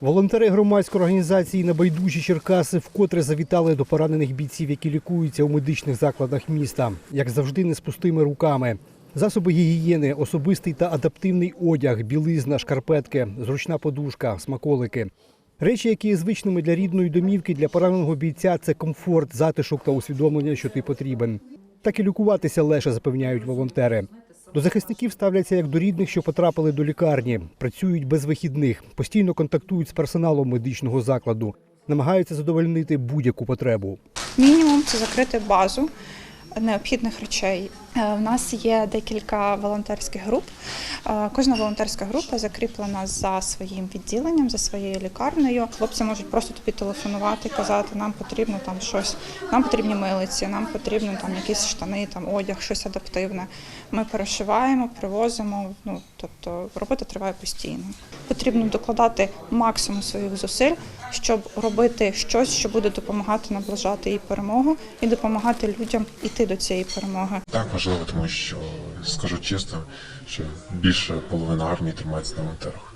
Волонтери громадської організації Небайдужі Черкаси вкотре завітали до поранених бійців, які лікуються у медичних закладах міста, як завжди, не з пустими руками. Засоби гігієни, особистий та адаптивний одяг, білизна, шкарпетки, зручна подушка, смаколики. Речі, які є звичними для рідної домівки, для пораненого бійця це комфорт, затишок та усвідомлення, що ти потрібен. Так і лікуватися легше запевняють волонтери. До захисників ставляться як до рідних, що потрапили до лікарні, працюють без вихідних, постійно контактують з персоналом медичного закладу, намагаються задовольнити будь-яку потребу. Мінімум це закрити базу необхідних речей. Е, У нас є декілька волонтерських груп. Е, Кожна волонтерська група закріплена за своїм відділенням, за своєю лікарнею. Хлопці можуть просто тобі телефонувати, казати, нам потрібно там щось, нам потрібні милиці, нам потрібно там якісь штани, там одяг, щось адаптивне. Ми перешиваємо, привозимо. Ну тобто робота триває постійно. Потрібно докладати максимум своїх зусиль, щоб робити щось, що буде допомагати наближати її перемогу і допомагати людям іти до цієї перемоги. Так важливо, тому що скажу чесно, що більше половина армії тримається на волонтерах.